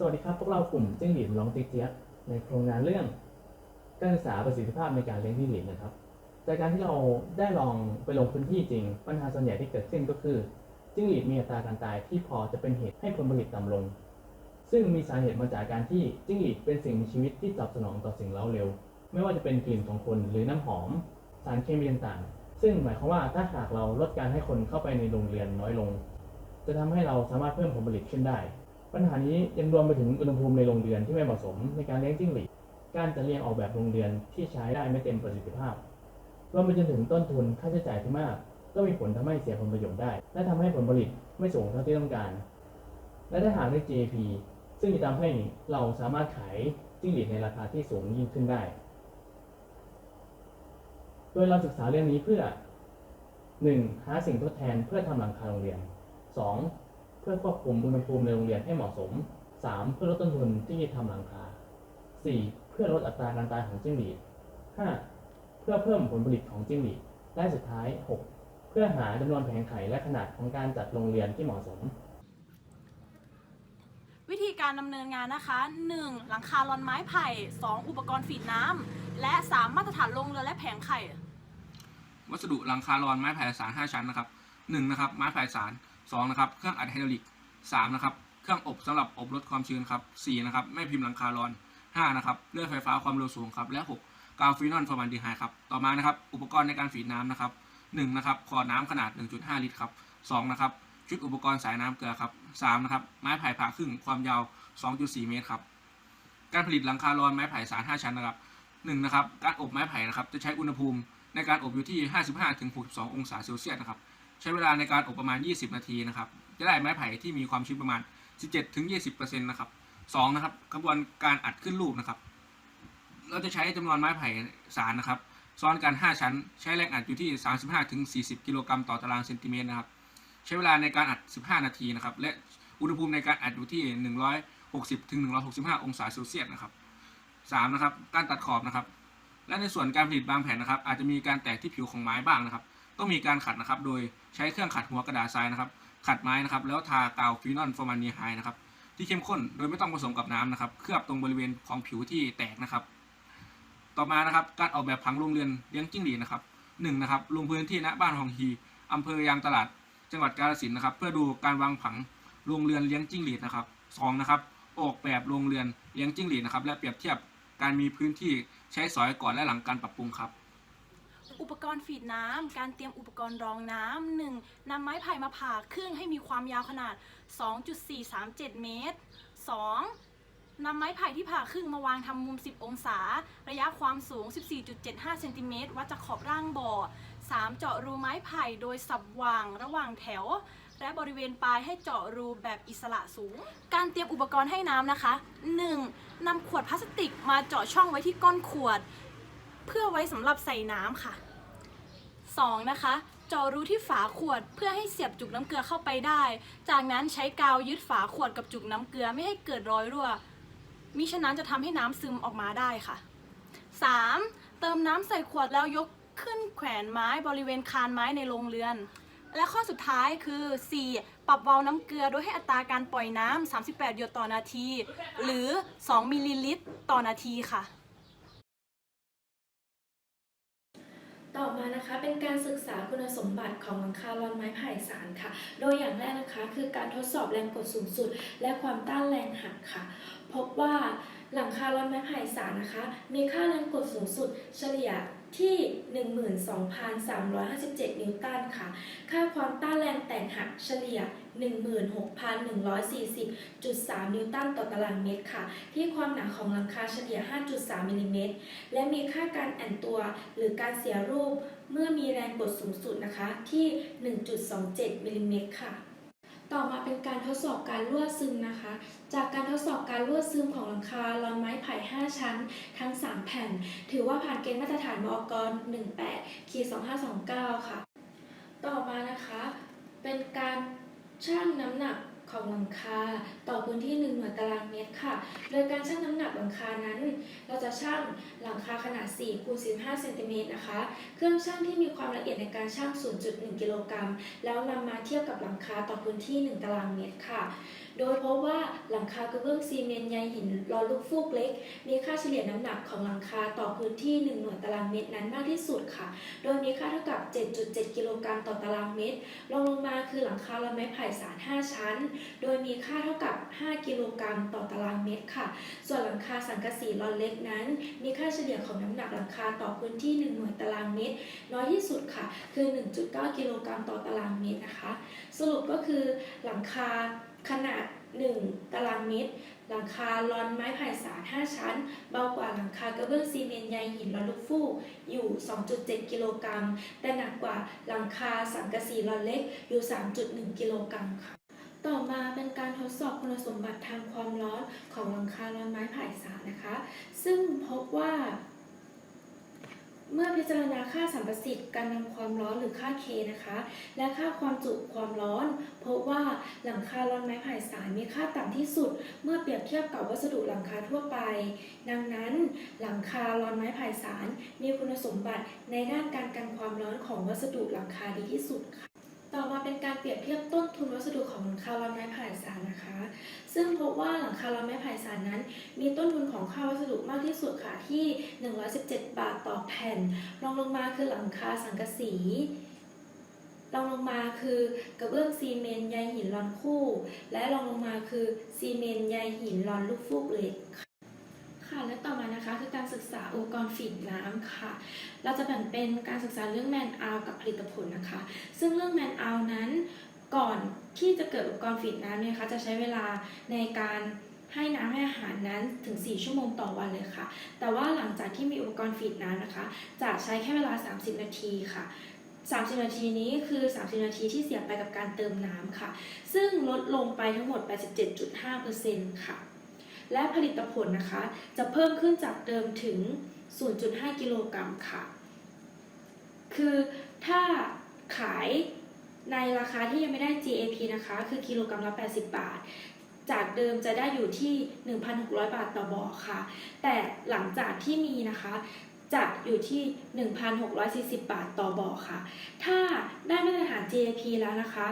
สวัสดีครับ พวกเรากลุ่มจิ้งหรีดร้องติ๊กเจี๊ยบในโครงงานเรื่องการศึกษาประสิทธิภาพในการเลี้ยงจิ้งหรีดนะครับ จากการที่เราได้ลองไปลงพื้นที่จริง ปัญหาส่วนใหญ่ที่เกิดขึ้นก็คือจิ้งหรีดมีอัตราการตายที่พอจะเป็นเหตุให้ผลผลิตต่ำลง ซึ่งมีสาเหตุมาจากการที่จิ้งหรีดเป็นสิ่งมีชีวิตที่ตอบสนองต่อสิ่งเร้าเร็ว ไม่ว่าจะเป็นกลิ่นของคนหรือน้ำหอม สารเคมีต่างๆ ซึ่งหมายความว่าถ้าหากเราลดการให้คนเข้าไปในโรงเรือนน้อยลง จะทำให้เราสามารถเพิ่มผลผลิตขึ้นได้ ปัญหานี้ยังรวมไปถึงอุณหภูมิในโรงเรือนที่ไม่เหมาะสมในการเลี้ยงจิ้งหรีด การจัดเรียงออกแบบโรงเรือนที่ใช้ได้ไม่เต็มประสิทธิภาพ รวมไปจนถึงต้นทุนค่าใช้จ่ายที่มาก ก็มีผลทำให้เสียผลประโยชน์ได้ และทำให้ผลผลิตไม่สูงเท่าที่ต้องการ และถ้าหากได้ GAP ซึ่งจะทำให้เราสามารถขายจิ้งหรีดในราคาที่สูงยิ่งขึ้นได้ โดยเราศึกษาเรื่องนี้เพื่อ 1. หาสิ่งทดแทนเพื่อทำหลังคาโรงเรียน 2. เพื่อควบคุมอุณหภูมิในโรงเรียนให้เหมาะสม 3. เพื่อลดต้นทุนที่ทำหลังคา 4. เพื่อลดอัตราการตายของจิ้งหรีด 5. เพื่อเพิ่มผลผลิตของจิ้งหรีดและสุดท้าย 6. เพื่อหาจำนวนแผงไข่และขนาดของการจัดโรงเรียนที่เหมาะสม วิธีการดำเนินงานนะคะ 1. หลังคาลอนไม้ไผ่ 2. อุปกรณ์ฟีดน้ำและ 3. มาตรฐานโรงเรือนและแผงไข่ วัสดุหลังคารอนไม้ไผ่สาร5ชั้นนะครับ1นะครับไม้ไผ่สาร 2นะครับเครื่องอัดไฮดรอลิก3นะครับเครื่องอบสำหรับอบลดความชื้นครับ4นะครับแม่พิมพ์หลังคาร้อน5นะครับเลื่อยไฟฟ้าความเร็วสูงครับและ6กาวฟีนอลฟอร์มันดีไฮครับต่อมานะครับอุปกรณ์ในการฟีน้ำนะครับ1นะครับขอน้ำขนาด 1.5 ลิตรครับ2นะครับชุดอุปกรณ์สายน้ำเกลือครับ3นะครับไม้ไผ่ผ่าครึ่งความยาว 2.4 เมตรครับการผลิตหลังคาร้อนไม้ไผ่สาร5ชั้นนะครับ1นะครับการอบไม้ไผ่นะครับจะใช้อุณหภูมิในการอบอยู่ที่ 55-62 องศาเซลเซียสนะครับ ใช้เวลาในการอบประมาณ 20 นาทีนะครับ จะได้ไม้ไผ่ที่มีความชื้นประมาณ 17-20%นะครับ2นะครับกระบวนการอัดขึ้นรูปนะครับ เราจะใช้จำนวนไม้ไผ่สารนะครับ ซ้อนกัน 5 ชั้น ใช้แรงอัดอยู่ที่ 35-40 กิโลกรัมต่อตารางเซนติเมตรนะครับ ใช้เวลาในการอัด 15 นาทีนะครับ และอุณหภูมิในการอัดอยู่ที่ 160-165 องศาเซลเซียสนะครับ3นะครับ การตัดขอบนะครับ และในส่วนการผลิตบางแผ่นนะครับ อาจจะมีการแตกที่ผิวของไม้บ้างนะครับ ต้องมีการขัดนะครับ โดยใช้เครื่องขัดหัวกระดาษทรายนะครับ ขัดไม้นะครับ แล้วทากาวฟีนอลฟอร์มานีไฮนะครับ ที่เข้มข้นโดยไม่ต้องผสมกับน้ำนะครับ เคลือบตรงบริเวณของผิวที่แตกนะครับ ต่อมานะครับ การออกแบบผังโรงเรือนเลี้ยงจิ้งหรีดนะครับหนึ่งนะครับ ลงพื้นที่ณบ้านฮองฮีอำเภอยางตลาด จังหวัดกาฬสินธุ์นะครับ เพื่อดูการวางผังโรงเรือนเลี้ยงจิ้งหรีดนะครับสองนะครับ ออกแบบโรงเรือนเลี้ยงจิ้งหรีดนะครับ และเปรียบเทียบการมีพื้นที่ใช้สอยก่อนและหลังการปรับปรุงครับ อุปกรณ์ฟีดน้ำการเตรียมอุปกรณ์รองน้ำ 1. นำไม้ไผ่มาผ่าครึ่งให้มีความยาวขนาด 2.437 เมตร 2. นำไม้ไผ่ที่ผ่าครึ่งมาวางทำมุม 10 องศา ระยะความสูง 14.75 เซนติเมตรวัดจากขอบร่างบ่อ 3. เจาะรูไม้ไผ่โดยสับวางระหว่างแถว และบริเวณปลายให้เจาะรูแบบอิสระสูง การเตรียมอุปกรณ์ให้น้ำนะคะ 1. นำขวดพลาสติกมาเจาะช่องไว้ที่ก้นขวด เพื่อไว้สำหรับใส่น้ำค่ะ 2. นะคะจาะรูที่ฝาขวดเพื่อให้เสียบจุกน้ำเกลือเข้าไปได้ จากนั้นใช้กาวยึดฝาขวดกับจุกน้ำเกลือไม่ให้เกิดรอยรั่ว มิฉะนั้นจะทำให้น้ำซึมออกมาได้ค่ะ 3. เติมน้ำใส่ขวดแล้วยกขึ้นแขวนไม้บริเวณคานไม้ในโรงเรือน และข้อสุดท้ายคือ 4. ปรับวาล์วน้ำเกลือโดยให้อัตราการปล่อยน้ำ38 หยดต่อนาที หรือ 2 มิลลิลิตรต่อนาทีค่ะ ต่อมานะคะเป็นการศึกษาคุณสมบัติของหลังคาลอนไม้ไผ่สารค่ะ โดยอย่างแรกนะคะคือการทดสอบแรงกดสูงสุด และความต้านแรงหักค่ะ พบว่าหลังคาลอนไม้ไผ่สารนะคะ มีค่าแรงกดสูงสุดเฉลี่ย ที่ 12,357 นิวตันค่ะ ค่าความต้านแรงแตกหักเฉลี่ย 16,140.3 นิวตันต่อตารางเมตรค่ะ ที่ความหนาของหลังคาเฉลี่ย 5.3มิลลิเมตร และมีค่าการแอนตัว หรือการเสียรูป เมื่อมีแรงกดสูงสุดนะคะที่ 1.27มิลลิเมตรค่ะ ต่อมาเป็นการทดสอบการรั่วซึมนะคะ จากการทดสอบการรั่วซึมของหลังคาลอนไม้ไผ่ 5 ชั้น ทั้ง 3 แผ่น ถือว่าผ่านเกณฑ์มาตรฐานมอกร18ขีด2529 ค่ะ ต่อมานะคะ เป็นการชั่งน้ำหนัก ของหลังคาต่อพื้นที่1หน่วยตารางเมตรค่ะ โดยการชั่งน้ำหนักหลังคานั้น เราจะชั่งหลังคาขนาด4คูณ15เซนติเมตรนะคะ เครื่องชั่งที่มีความละเอียดในการชั่ง 0.1 กิโลกรัม แล้วนำมาเทียบกับหลังคาต่อพื้นที่ 1 ตารางเมตรค่ะ โดยพบว่าหลังคากระเบื้องซีเมนต์ใยหินรอลูกฟูกเล็ก มีค่าเฉลี่ยน้ำหนักของหลังคาต่อพื้นที่ 1 หน่วยตารางเมตรนั้นมากที่สุดค่ะ โดยมีค่าเท่ากับ 7.7 กิโลกรัมต่อตารางเมตรรองลงมาคือหลังคาลอนไม้ไผ่สาร 5 ชั้น โดยมีค่าเท่ากับ 5 กิโลกรัมต่อตารางเมตรค่ะ ส่วนหลังคาสังกะสีลอนเล็กนั้น มีค่าเฉลี่ยของน้ำหนักหลังคาต่อพื้นที่ 1 หน่วยตารางเมตร น้อยที่สุดค่ะ คือ 1.9 กิโลกรัมต่อตารางเมตรนะคะ สรุปก็คือหลังคา ขนาด 1 ตารางเมตร หลังคาลอนไม้ไผ่สาร5ชั้น เบากว่าหลังคากระเบื้องซีเมนต์ใยหินลอนลูกฟูกอยู่ 2.7 กิโลกรัม แต่หนักกว่าหลังคาสังกะสีลอนเล็กอยู่ 3.1 กิโลกรัมค่ะต่อมาเป็นการทดสอบคุณสมบัติทางความร้อนของหลังคาลอนไม้ไผ่สารนะคะ ซึ่งพบว่า เมื่อพิจารณาค่าสัมประสิทธิ์การนำความร้อนหรือค่า K นะคะ และค่าความจุความร้อน พบว่าหลังคาร้อนไม้ไผ่สายมีค่าต่ำที่สุด เมื่อเปรียบเทียบกับวัสดุหลังคาทั่วไป ดังนั้น หลังคาร้อนไม้ไผ่สารมีคุณสมบัติในด้านการกันความร้อนของวัสดุหลังคาดีที่สุดค่ะ ต่อมาเป็นการเปรียบเทียบต้นทุนวัสดุของหลังคาลอนไม้ไผ่สารนะคะ ซึ่งพบว่าหลังคาลอนไม้ไผ่สารนั้น มีต้นทุนของค่าวัสดุมากที่สุดค่ะที่ 117 บาทต่อแผ่นรองลงมาคือหลังคาสังกะสีรองลงมาคือกระเบื้องซีเมนต์ใยหินลอนคู่ และรองลงมาคือซีเมนต์ใยหินลอนลูกฟูกเหล็ก และต่อมานะคะ คือการศึกษาอุปกรณ์ฟีดน้ำค่ะ เราจะแบ่งเป็นการศึกษาเรื่องแมนอากับผลิตผลนะคะ ซึ่งเรื่องแมนอานั้นก่อนที่จะเกิดอุปกรณ์ฟีดน้ำเนี่ยนะคะจะใช้เวลาในการให้น้ำให้อาหารนั้นถึง 4 ชั่วโมงต่อวันเลยค่ะ แต่ว่าหลังจากที่มีอุปกรณ์ฟีดน้ำนะคะ จะใช้แค่เวลา 30 นาทีค่ะ 30 นาทีนี้คือ 30 นาทีที่เสียไปกับการเติมน้ำค่ะ ซึ่งลดลงไปทั้งหมด 87.5%ค่ะ และผลิตผลนะคะ จะเพิ่มขึ้นจากเดิมถึง 0.5 กิโลกรัมค่ะ คือถ้าขายในราคาที่ยังไม่ได้ GAP นะคะ คือกิโลกรัมละ 80 บาท จากเดิมจะได้อยู่ที่ 1,600 บาทต่อบ่อค่ะ แต่หลังจากที่มีนะคะ จะอยู่ที่ 1,640 บาทต่อบ่อค่ะ ถ้าได้มาตรฐาน GAP แล้วนะคะ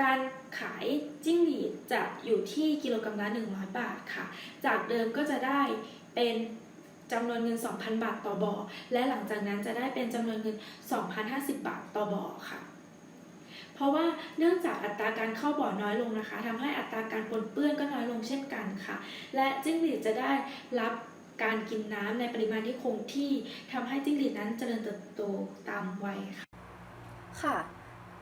การขายจิ้งหรีดจะอยู่ที่กิโลกรัมละ 100 บาทค่ะ จากเดิมก็จะได้เป็นจำนวนเงิน 2,000 บาทต่อบ่อ และหลังจากนั้นจะได้เป็นจำนวนเงิน 2,050 บาทต่อบ่อค่ะ เพราะว่าเนื่องจากอัตราการเข้าบ่อน้อยลงนะคะทำให้อัตราการปนเปื้อนก็น้อยลงเช่นกันค่ะ และจิ้งหรีดจะได้รับ การกินน้ำในปริมาณที่คงที่ทำให้จิ้งหรีดนั้นเจริญเติบโตตามวัยค่ะ ค่ะ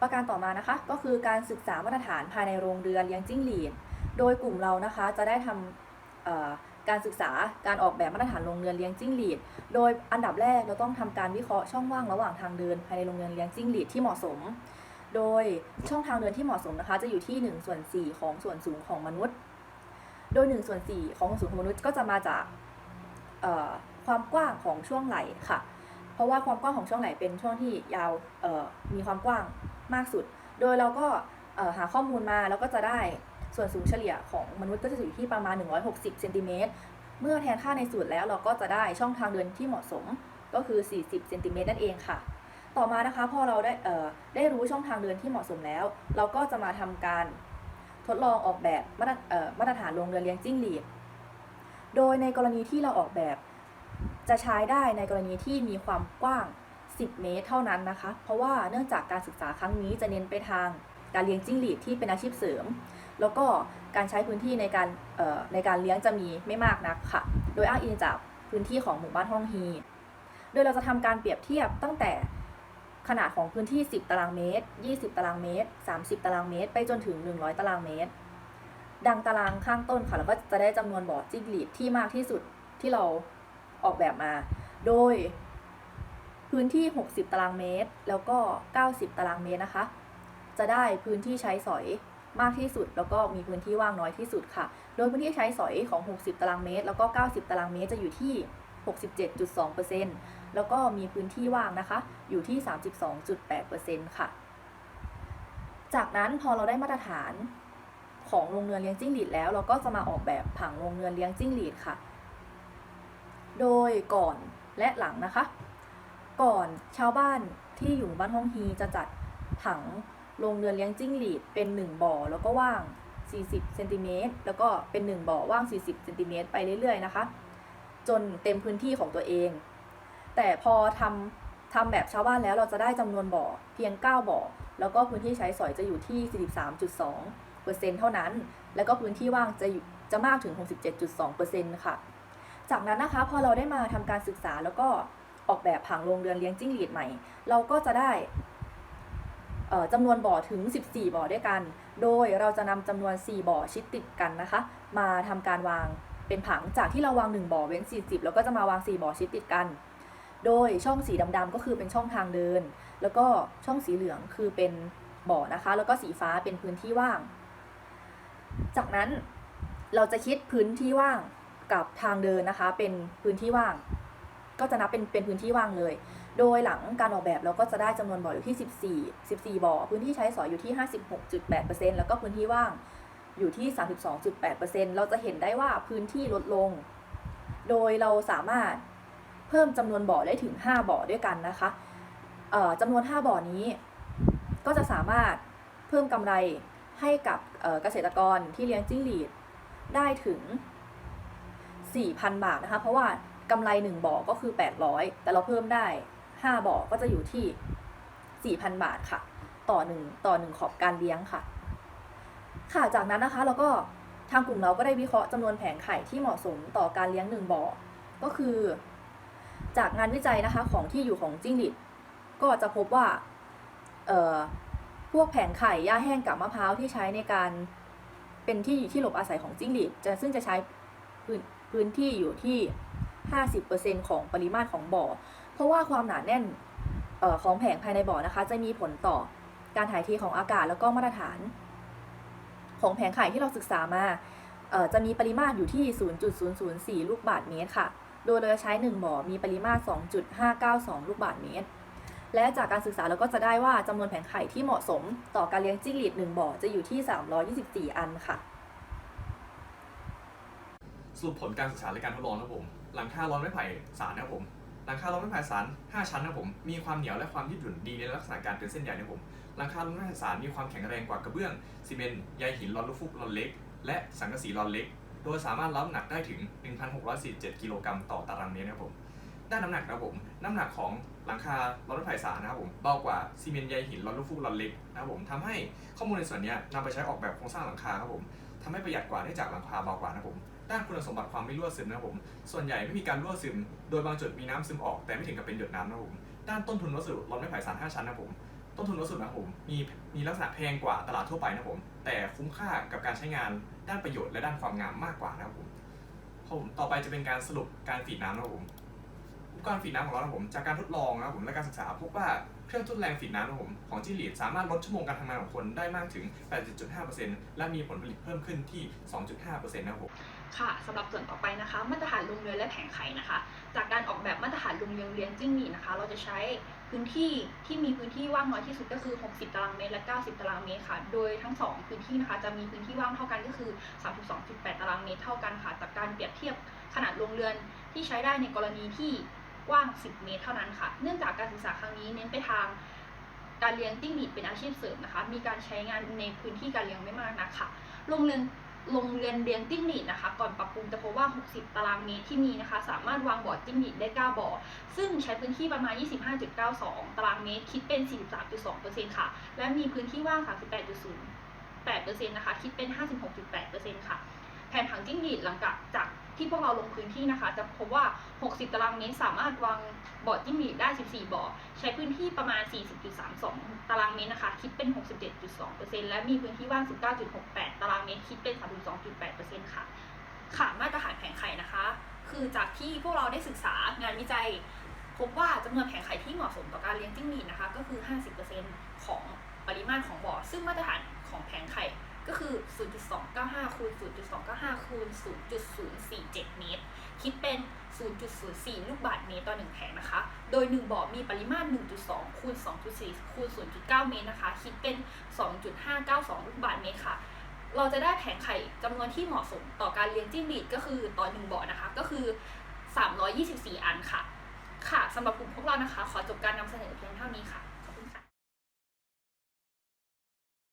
ประการต่อมานะคะก็คือการศึกษามาตรฐานภายในโรงเรือนเลี้ยงจิ้งหรีด โดยกลุ่มเรานะคะจะได้ทำเอ่อการศึกษาการออกแบบมาตรฐานโรงเรือนเลี้ยงจิ้งหรีด โดยอันดับแรกเราต้องทำการวิเคราะห์ช่องว่างระหว่างทางเดินภายในโรงเรือนเลี้ยงจิ้งหรีดที่เหมาะสม โดยช่องทางเดินที่เหมาะสมนะคะ จะอยู่ที่1ส่วน4ของส่วนสูงของมนุษย์ โดย1ส่วน4ของส่วนสูงของมนุษย์ก็จะมาจาก ความกว้างของช่วงไหล่ค่ะ เพราะว่าความกว้างของช่วงไหล่เป็นช่วงที่ยาวมีความกว้างมากสุด โดยเราก็หาข้อมูลมาแล้วก็จะได้ส่วนสูงเฉลี่ยของมนุษย์ก็จะอยู่ที่ประมาณ 160เซนติเมตรเมื่อแทนค่าในสูตรแล้วเราก็จะได้ช่องทางเดินที่เหมาะสมก็คือ 40เซนติเมตรนั่นเองค่ะ ต่อมานะคะพอเราได้เอ่อได้รู้ช่องทางเดินที่เหมาะสมแล้ว เราก็จะมาทำการทดลองออกแบบมาตรเอ่อมาตรฐานโรงเรือนเลี้ยงจิ้งหรีด โดยในกรณีที่เราออกแบบ จะใช้ได้ในกรณีที่มีความกว้าง 10 เมตร เท่านั้นนะคะ เพราะว่าเนื่องจากการศึกษาครั้งนี้จะเน้นไปทางการเลี้ยงจิ้งหรีดที่เป็นอาชีพเสริม แล้วก็การใช้พื้นที่ในการในการเลี้ยงจะมีไม่มากนักค่ะ โดยอ้างอิงจากพื้นที่ของหมู่บ้านห้องฮี โดยเราจะทำการเปรียบเทียบตั้งแต่ขนาดของพื้นที่ 10 ตารางเมตร 20 ตารางเมตร 30 ตารางเมตร ไปจนถึง 100 ตารางเมตร ดังตารางข้างต้นค่ะแล้วก็จะได้จำนวนบ่อจิ้งหรีดที่มากที่สุดที่เราออกแบบมา โดยพื้นที่ 60 ตารางเมตร แล้วก็ 90 ตารางเมตรนะคะ จะได้พื้นที่ใช้สอยมากที่สุด แล้วก็มีพื้นที่ว่างน้อยที่สุดค่ะ โดยพื้นที่ใช้สอยของ 60 ตารางเมตร แล้วก็ 90 ตารางเมตรจะอยู่ที่ 67.2%แล้วก็มีพื้นที่ว่างนะคะ อยู่ที่ 32.8%ค่ะ จากนั้นพอเราได้มาตรฐาน ของโรงเรือนเลี้ยงจิ้งหรีดแล้ว เราก็จะมาออกแบบผังโรงเรือนเลี้ยงจิ้งหรีดค่ะ โดยก่อนและหลังนะคะ ก่อนชาวบ้านที่อยู่บ้านห้องฮีจะจัดผังโรงเรือนเลี้ยงจิ้งหรีดเป็น 1 บ่อแล้วก็ว่าง 40เซนติเมตรแล้วก็เป็น 1 บ่อว่าง 40เซนติเมตรไปเรื่อย ๆ นะคะ จนเต็มพื้นที่ของตัวเอง แต่พอทำทำแบบชาวบ้านแล้วเราจะได้จำนวนบ่อเพียง 9 บ่อ แล้วก็พื้นที่ใช้สอยจะอยู่ที่ 43.2 เเท่านั้น แล้วก็พื้นที่ว่างจะจะมากถึง 67.2เปอร์เซ็นต์ค่ะ จากนั้นนะคะพอเราได้มาทำการศึกษาแล้วก็ออกแบบผังโรงเรือนเลี้ยงจิ้งหรีดใหม่ เราก็จะได้จำนวนบ่อถึง 14 บ่อด้วยกัน โดยเราจะนำจำนวน 4 บ่อชิดติดกันนะคะ มาทำการวางเป็นผังจากที่เราวาง 1 บ่อเว้น 40 แล้วก็จะมาวาง 4 บ่อชิดติดกัน โดยช่องสีดำๆก็คือเป็นช่องทางเดิน แล้วก็ช่องสีเหลืองคือเป็นบ่อนะคะ แล้วก็สีฟ้าเป็นพื้นที่ว่าง จากนั้นเราจะคิดพื้นที่ว่างกับทางเดินนะคะ เป็นพื้นที่ว่าง ก็จะนับเป็นเป็นพื้นที่ว่างเลย โดยหลังการออกแบบเราก็จะได้จำนวนบ่ออยู่ที่ 14 14 บ่อ พื้นที่ใช้สอยอยู่ที่ 56.8%แล้วก็พื้นที่ว่างอยู่ที่ 32.8%เราจะเห็นได้ว่าพื้นที่ลดลง โดยเราสามารถเพิ่มจำนวนบ่อได้ถึง 5 บ่อด้วยกันนะคะจำนวน 5 บ่อนี้ ก็จะสามารถเพิ่มกำไร ให้กับเกษตรกรที่เลี้ยงจิ้งหรีดได้ถึง 4,000 บาทนะคะ เพราะว่ากำไร 1บ่อก็คือ 800 แต่เราเพิ่มได้ 5บ่อก็จะอยู่ที่ 4,000 บาทค่ะ ต่อ 1 ต่อ 1 ขอบการเลี้ยงค่ะ ค่ะจากนั้นนะคะเราก็ทางกลุ่มเราก็ได้วิเคราะห์จำนวนแผงไข่ที่เหมาะสมต่อการเลี้ยง 1บ่อก็คือ จากงานวิจัยนะคะของที่อยู่ของจิ้งหรีดก็จะพบว่า วกแผงไข่หญ้าแห้งกับมะพร้าวที่ใช้ในการเป็นที่ที่หลบอาศัยของจิ้งหรีดจะซึ่งจะใช้พื้นพื้นที่อยู่ที่ 50%ของปริมาตรของบ่อ เพราะว่าความหนาแน่นออของแผงภายในบ่อนะคะ จะมีผลต่อการถ่ายเทของอากาศแล้วก็มาตรฐาน ของแผงไข่ที่เราศึกษามาจะมีปริมาตรอยู่ที่ 0.004 ลูกบาศก์เมตรค่ะ โดยเราจะใช้ 1 บ่อมีปริมาตร 2.592 ลูกบาศก์เมตร และจากการศึกษาเราก็จะได้ว่าจำนวนแผงไข่ที่เหมาะสมต่อการเลี้ยงจิ้งหรีด1บ่อจะอยู่ที่ 324 อันค่ะ สรุปผลการศึกษาและการทดลองนะผม หลังคาร้อนไม้ไผ่สารนะผม หลังคาร้อนไม้ไผ่สาร 5 ชั้นนะผม มีความเหนียวและความยืดหยุ่นดีในลักษณะการเป็นเส้นใหญ่นะผม หลังคาร้อนไม้ไผ่สารมีความแข็งแรงกว่ากระเบื้องซีเมนต์ใยหินรอนลูกฟุกรอนเล็ก และสังกะสีรอนเล็ก โดยสามารถรับน้ำหนักได้ถึง 1,647 กิโลกรัมต่อตารางเมตรนะผม ด้านน้ำหนักนะครับผม น้ำหนักของหลังคาร้อนไม้ไผ่สารนะครับผมเบากว่าซีเมนต์ใยหินรอนลูกฟุกรอนเล็กนะครับผมทำให้ข้อมูลในส่วนนี้นำไปใช้ออกแบบโครงสร้างหลังคาครับผมทำให้ประหยัดกว่าเนื่องจากหลังคาเบากว่านะครับผมด้านคุณสมบัติความไม่รั่วซึมนะครับผม ส่วนใหญ่ไม่มีการรั่วซึม โดยบางจุดมีน้ำซึมออกแต่ไม่ถึงกับเป็นหยดน้ำนะครับผม ด้านต้นทุนวัสดุร้อนไม้ไผ่สาร5ชั้นนะครับผม ต้นทุนวัสดุนะครับผม มีมีลักษณะแพงกว่าตลาดทั่วไปนะครับผม แต่คุ้มค่ากับการใช้งานด้านประโยชน์และด้านความงามมากกว่านะครับผมผม ต่อไปจะเป็นการสรุปการฟีดน้ำนะครับผม กรณ์ฟีดน้ำของเรานะครับผมจากการทดลองนะครับผมและการศึกษาพบว่าเครื่องทุ่นแรงฟีดน้ำนะผมของจิ้งหรีดสามารถลดชั่วโมงการทำงานของคนได้มากถึง 8.5%และมีผลผลิตเพิ่มขึ้นที่ 2.5%นะครับผมค่ะสำหรับส่วนต่อไปนะคะ มาตรฐานโรงเรือนและแผงไข่นะคะ จากการออกแบบมาตรฐานโรงเรือนเลี้ยงจิ้งหรีดนะคะ เราจะใช้พื้นที่ที่มีพื้นที่ว่างน้อยที่สุดก็คือ 60 ตารางเมตรและ 90 ตารางเมตรค่ะ โดยทั้งสองพื้นที่นะคะจะมีพื้นที่ว่างเท่ากันก็คือ 32.8 ตารางเมตรเท่ากันค่ะ จากการเปรียบเทียบขนาดโรงเรือนที่ใช้ได้ในกรณีที่ กว้าง 10 เมตรเท่านั้นค่ะ เนื่องจากการศึกษาครั้งนี้เน้นไปทางการเลี้ยงจิ้งหรีดเป็นอาชีพเสริมนะคะ มีการใช้งานในพื้นที่การเลี้ยงไม่มากนักค่ะ โรงเรือนโรงเรียนเลี้ยงจิ้งหรีดนะคะ ก่อนปรับปรุงจะพบว่า 60 ตารางเมตรที่มีนะคะ สามารถวางบ่อจิ้งหรีดได้ 9 บ่อ ซึ่งใช้พื้นที่ประมาณ 25.92 ตารางเมตร คิดเป็น 43.2%ค่ะ และมีพื้นที่ว่าง 38.08%นะคะ คิดเป็น 56.8%ค่ะ แผนผังจิ้งหรีดหลังจาก ที่พวกเราลงพื้นที่นะคะ จะพบว่า 60 ตารางเมตรสามารถวางบ่อจิ้งหรีดได้ 14 บ่อ ใช้พื้นที่ประมาณ 40.32 ตารางเมตรนะคะ คิดเป็น 67.2%และมีพื้นที่ว่าง 19.68 ตารางเมตร คิดเป็น 32.8%ค่ะ ค่ะ มาตรฐานแผงไข่นะคะ คือจากที่พวกเราได้ศึกษางานวิจัย พบว่าจำนวนแผงไข่ที่เหมาะสมต่อการเลี้ยงจิ้งหรีดนะคะ ก็คือ 50%ของปริมาตรของบ่อ ซึ่งมาตรฐานของแผงไข่ ก็คือ 0.295คูณ0.295คูณ0.047 เมตร คิดเป็น 0.04 ลูกบาศก์เมตรต่อ 1 แผงนะคะ โดย 1บ่อมีปริมาตร 1.2คูณ2.4คูณ0.9 เมตรนะคะ คิดเป็น 2.592 ลูกบาศก์เมตรค่ะ เราจะได้แผงไข่จำนวนที่เหมาะสมต่อการเลี้ยงจิ้งหรีดก็คือต่อหนึ่งบ่อนะคะ ก็คือ 324 อันค่ะ ค่ะสำหรับกลุ่มพวกเรานะคะ ขอจบการนำเสนอเพียงเท่านี้ค่ะ